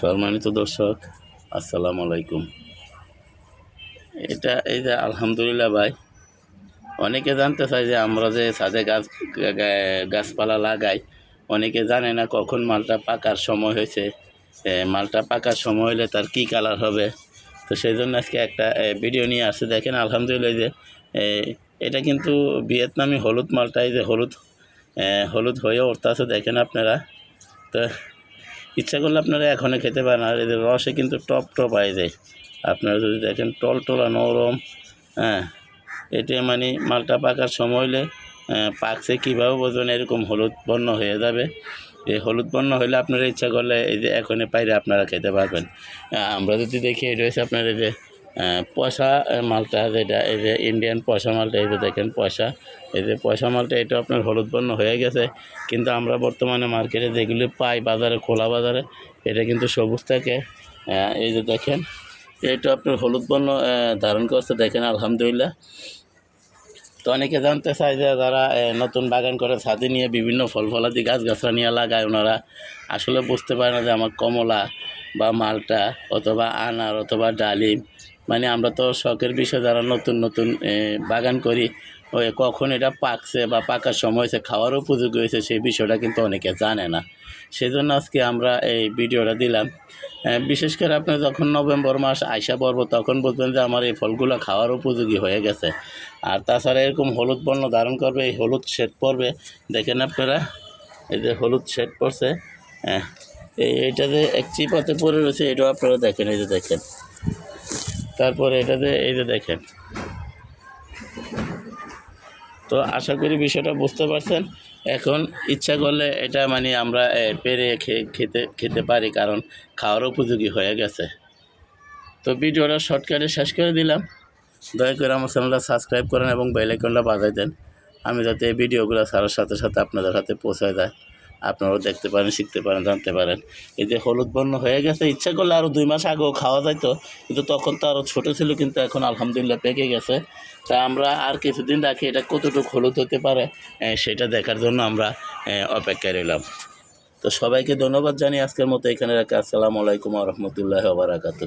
সম্মানিত দর্শক, আসসালামু আলাইকুম। এটা এই যে আলহামদুলিল্লাহ ভাই, অনেকে জানতে চায় যে আমরা যে ছাদে গাছ গাছপালা লাগাই, অনেকে জানে না কখন মালটা পাকার সময় হয়েছে। মালটা পাকার সময় হলে তার কী কালার হবে? তো সেই জন্য আজকে একটা ভিডিও নিয়ে আসছে। দেখেন, আলহামদুলিল্লাহ যে এটা কিন্তু ভিয়েতনামি হলুদ মালটা এই যে হলুদ হলুদ হয়ে উঠতে আছে দেখেন আপনারা। তো ইচ্ছা করলে আপনারা এখনও খেতে পারেন। আর এদের রসে কিন্তু টপ টপ আয় যায়। আপনারা যদি দেখেন টল টলা নরম হ্যাঁ এটা মানে মালটা পাকার সময় হলে আহ, পাকছে কীভাবে বোঝবেন? এরকম হলুদ বর্ণ হয়ে যাবে। এই হলুদ বর্ণ হলে আপনারা ইচ্ছা করলে এই যে এখনই পাইরে আপনারা খেতে পারবেন। আমরা যদি দেখি এটা হচ্ছে আপনার এই যে পয়সা মালটা যেটা এই যে ইন্ডিয়ান পয়সা মালটা, এই যে দেখেন পয়সা। এই যে পয়সা মালটা, এটা আপনার হলুদ বর্ণ হয়ে গেছে। কিন্তু আমরা বর্তমানে মার্কেটে যেগুলি পাই, বাজারে, খোলা বাজারে, এটা কিন্তু সবুজ থাকে। এই যে দেখেন, এটা আপনার হলুদ বর্ণ ধারণ করছে। দেখেন, আলহামদুলিল্লাহ। তো অনেকে জানতে চায় যে যারা নতুন বাগান করে ছাদে নিয়ে বিভিন্ন ফল ফলাদি গাছ গাছরা নিয়ে লাগায়, ওনারা আসলে বুঝতে পারে না যে আমার কমলা বা মালটা অথবা আনার অথবা ডালিম মানে আমরা তো শখের বিষয় যারা নতুন নতুন বাগান করি ওই কখন এটা পাকছে বা পাকার সময় হয়েছে, খাওয়ার উপযোগী হয়েছে, সেই বিষয়টা কিন্তু অনেকে জানে না। সেই জন্য আজকে আমরা এই ভিডিওটা দিলাম। বিশেষ করে আপনি যখন নভেম্বর মাস আইসা পড়ব, তখন বুঝবেন যে আমার এই ফলগুলো খাওয়ার উপযোগী হয়ে গেছে। আর তাছাড়া এরকম হলুদ বর্ণ ধারণ করবে, এই হলুদ শেড পড়বে দেখেন আপনারা, এই যে হলুদ শেড পড়ছে হ্যাঁ এই, এইটা যে এক চিপাতে পড়ে রয়েছে, এটাও আপনারা দেখেন, এই যে দেখেন। তারপরে এটা যে, এই যে দেখেন। তো আশা করি বিষয়টা বুঝতে পারছেন। এখন ইচ্ছা করলে এটা মানে আমরা পেরে খেতে খেতে পারি, কারণ খাওয়ার উপযোগী হয়ে গেছে। তো ভিডিওটা শর্টকাটে শেষ করে দিলাম। দয়া করে আমার চ্যানেলটা সাবস্ক্রাইব করেন এবং বেল আইকনটা বাজাই দেন। আমি যাতে এই ভিডিওগুলো ছাড়ার সাথে সাথে আপনাদের হাতে পৌঁছায় যায়। আপনারাও দেখতে পারেন, শিখতে পারেন, জানতে পারেন। এই যে হলুদ বর্ণ হয়ে গেছে, ইচ্ছা করলে আরও দুই মাস আগেও খাওয়া যাইতো, কিন্তু তখন তো আরও ছোটো ছিল, কিন্তু এখন আলহামদুলিল্লাহ পেকে গেছে। তা আমরা আর কিছুদিন রাখি, এটা কতটুকু হলুদ হতে পারে সেটা দেখার জন্য আমরা অপেক্ষায় রইলাম। তো সবাইকে ধন্যবাদ জানি আজকের মতো এখানে রাখা। আসসালামু আলাইকুম রহমতুল্লাহ বারাকাতু